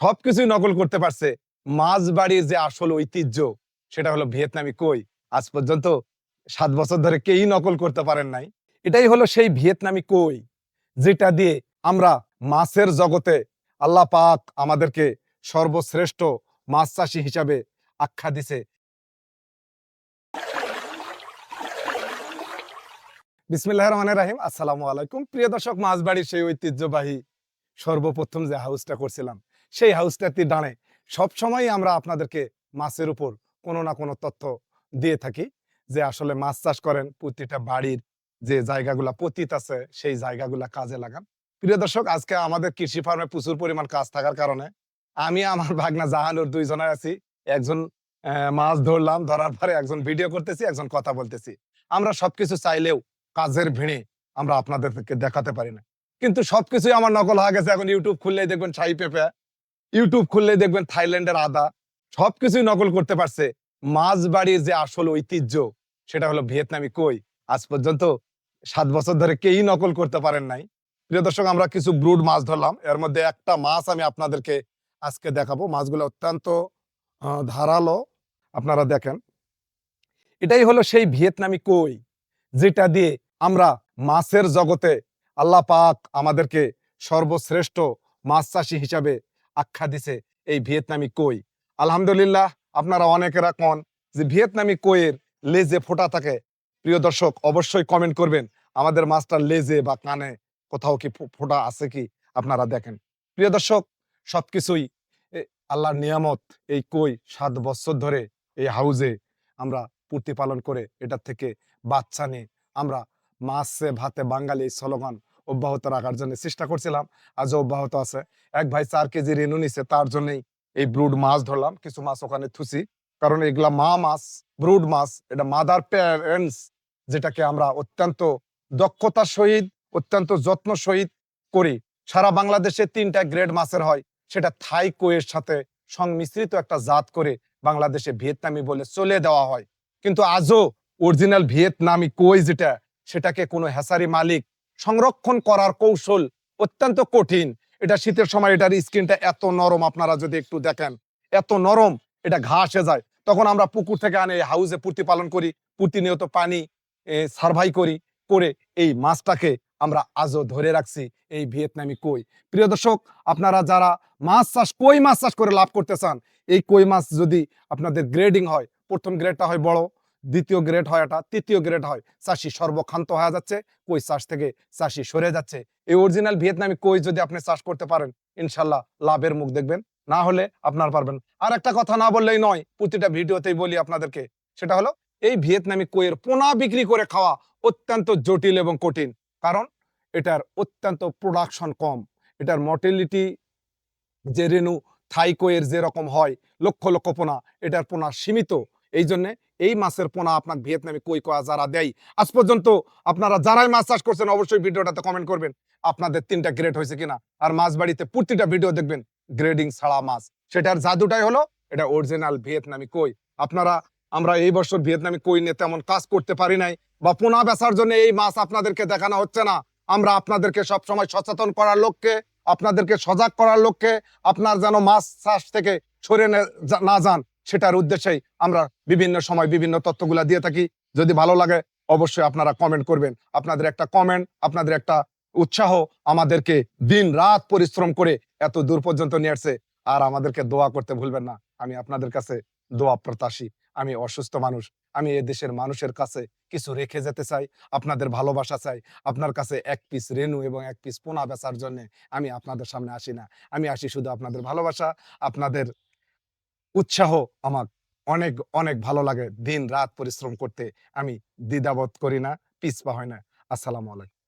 সবকিছুই নকল করতে পারছে। মাছ বাড়ির যে আসল ঐতিহ্য, সেটা হলো ভিয়েতনামি কই? আজ পর্যন্ত সাত বছর ধরে কেউই নকল করতে পারেন নাই? এটাই হলো সেই ভিয়েতনামি কই, যেটা দিয়ে আমরা মাছের জগতে আল্লাহ পাক আমাদেরকে সর্বশ্রেষ্ঠ মাছ চাষি হিসাবে আখ্যা দিছে। বিসমিল্লাহ রহমান রাহিম। আসসালামু আলাইকুম। প্রিয় দর্শক মাছবাড়ির সেই ঐতিহ্যবাহী সর্বপ্রথম যে হাউসটা করছিলাম সেই হাউসটাতে দাঁড়ে সবসময় আমরা আপনাদেরকে মাছের উপর কোনো না কোনো তথ্য দিয়ে থাকি যে আসলে মাছ চাষ করেন, প্রতিটা বাড়ির যে জায়গাগুলা পতিত আছে, সেই জায়গাগুলা কাজে লাগান। প্রিয় দর্শক, আজকে আমাদের কৃষি ফার্মে প্রচুর পরিমাণ কাজ থাকার কারণে আমি আমার ভাগনা জাহানুর দুইজনে আছি। একজন মাছ ধরলাম, ধরার পরে একজন ভিডিও করতেছি, একজন কথা বলতেছি। আমরা সবকিছু চাইলেও কাজের ভিড়ে আমরা আপনাদেরকে দেখাতে পারি না। কিন্তু সবকিছুই আমার নকল হয়ে গেছে। এখন ইউটিউব খুললেই দেখবেন, ছাই পেঁপে। ইউটিউব খুললেই দেখবেন থাইল্যান্ডের আদা সবকিছুই নকল করতে পারছে। মাছ বাড়ির যে আসল ঐতিহ্য, সেটা হলো ভিয়েতনামি কই। আজ পর্যন্ত সাত বছর ধরে কেউই নকল করতে পারেন নাই। প্রিয় দর্শক, আমরা কিছু ব্রুড মাছ ধরলাম। এর মধ্যে একটা মাছ আমি আপনাদেরকে আজকে দেখাবো। মাছগুলো অত্যন্ত ধারালো। আপনারা দেখেন। এটাই হলো সেই ভিয়েতনামি কই, যেটা দিয়ে আমরা মাছের জগতে আল্লাহ পাক আমাদেরকে সর্বশ্রেষ্ঠ মাছ চাষি হিসাবে আখ্যা দিছে এই ভিয়েতনামি কই। আলহামদুলিল্লাহ, আপনারা অনেকেরা কন যে ভিয়েতনামি কইয়ের লেজে ফোটা থাকে। প্রিয় দর্শক, অবশ্যই কমেন্ট করবেন, আমাদের মাছটার লেজে বা কানে কোথাও কি ফোঁটা আছে কি আপনারা দেখেন। প্রিয় দর্শক, সবকিছুই আল্লাহর নিয়ামত, এই কই সাত বছর ধরে এই হাউজে আমরা প্রতিপালন করে এটার থেকে বাচ্চা নিয়ে আমরা মাছে ভাতে বাঙালি এই স্লোগান অব্যাহত রাখার জন্য চেষ্টা করছিলাম। আজও অব্যাহত আছে। এক ভাই চার কেজি রেনু নিছে, তার জন্যই এই ব্রুড মাছ ধরলাম, কিছু মাছ ওখানে থুসি কারণ এগুলা মা মাছ, ব্রুড মাছ, এটা মাদার প্যারেন্টস যেটাকে আমরা অত্যন্ত দক্ষতার সহিত, অত্যন্ত যত্ন সহিত করি। সারা বাংলাদেশে তিনটা গ্রেড মাছের হয়, সেটা থাই কোয়ের সাথে সংমিশ্রিত একটা জাত করে বাংলাদেশে ভিয়েতনামি বলে চলে দেওয়া হয়। কিন্তু আজও অরিজিনাল ভিয়েতনামি কই যেটা, সেটাকে কোনো হেসারি মালিক সংরক্ষণ করার কৌশল অত্যন্ত কঠিন। এটা শীতের সময় এটার স্কিনটা এত নরম, আপনারা যদি একটু দেখেন, এত নরম, এটা ঘাসে যায়। তখন আমরা পুকুর থেকে আনে হাউসে প্রতিপালন করি প্রতিনিয়ত পানি সার্ভাই করি, করে এই মাছটাকে আমরা আজও ধরে রাখছি এই ভিয়েতনামি কই। প্রিয় দর্শক, আপনারা যারা মাছ চাষ, কই মাছ চাষ করে লাভ করতে চান, এই কই মাছ যদি আপনাদের গ্রেডিং হয়, প্রথম গ্রেডটা হয় বড় দ্বিতীয় গ্রেড হয় এটা, তৃতীয় গ্রেড হয়। চাষি সর্বক্ষান্ত হয়ে যাচ্ছে, কই চাষ থেকে চাষি সরে যাচ্ছে? এই অরিজিনাল ভিয়েতনামি কই যদি আপনি চাষ করতে পারেন? ইনশাল্লাহ লাভের মুখ দেখবেন, না হলে আপনার পারবেন আর একটা কথা না বললেই নয়, প্রতিটা ভিডিওতেই বলি আপনাদেরকে, সেটা হলো এই ভিয়েতনামি কইয়ের পোনা বিক্রি করে খাওয়া অত্যন্ত জটিল এবং কঠিন। কারণ এটার অত্যন্ত প্রোডাকশন কম। এটার মর্টেলিটি যে রেনু থাই কইয়ের যেরকম হয়, লক্ষ লক্ষ পোনা, এটার পোনা সীমিত। এই জন্যে এই মাছের পোনা আপনার ভিয়েতনামে কই কয়া যারা দেয়? আজ পর্যন্ত আপনারা যারাই মাছ চাষ করছেন, অবশ্যই ভিডিওটাতে কমেন্ট করবেন, আপনাদের তিনটা গ্রেড হয়েছে কিনা? আর মাছ বাড়িতে প্রতিটা ভিডিও দেখবেন গ্রেডিং ছাড়া মাছ। সেটার জাদুটাই হলো, এটা অরিজিনাল ভিয়েতনামি কই। আপনারা, আমরা এই বছর ভিয়েতনামি কই নিয়ে তেমন কাজ করতে পারি নাই, বা পোনা বেচার জন্য এই মাছ আপনাদেরকে দেখানো হচ্ছে না। আমরা আপনাদেরকে সব সময় সচেতন করার লক্ষ্যে, আপনাদেরকে সজাগ করার লক্ষ্যে, আপনার যেন মাছ চাষ থেকে সরে না যান। সেটার উদ্দেশ্যেই আমরা বিভিন্ন সময় বিভিন্ন তথ্যগুলা দিয়ে থাকি। যদি ভালো লাগে, অবশ্যই আপনারা কমেন্ট করবেন। আপনাদের একটা কমেন্ট আপনাদের একটা উৎসাহ আমাদেরকে দিন রাত পরিশ্রম করে এত দূর পর্যন্ত নিয়ে আসছে। আর আমাদেরকে দোয়া করতে ভুলবেন না। আমি আপনাদের কাছে দোয়া প্রত্যাশী। আমি অসুস্থ মানুষ। আমি এ দেশের মানুষের কাছে কিছু রেখে যেতে চাই। আপনাদের ভালোবাসা চাই। আপনার কাছে এক পিস রেনু এবং এক পিস পোনা বেচার জন্য আমি আপনাদের সামনে আসি না। আমি আসি শুধু আপনাদের ভালোবাসা, আপনাদের উৎসাহ আমার অনেক অনেক ভালো লাগে। দিন রাত পরিশ্রম করতে আমি দ্বিধাবোধ করি না, পিছপা হয় না। আসসালামু আলাইকুম।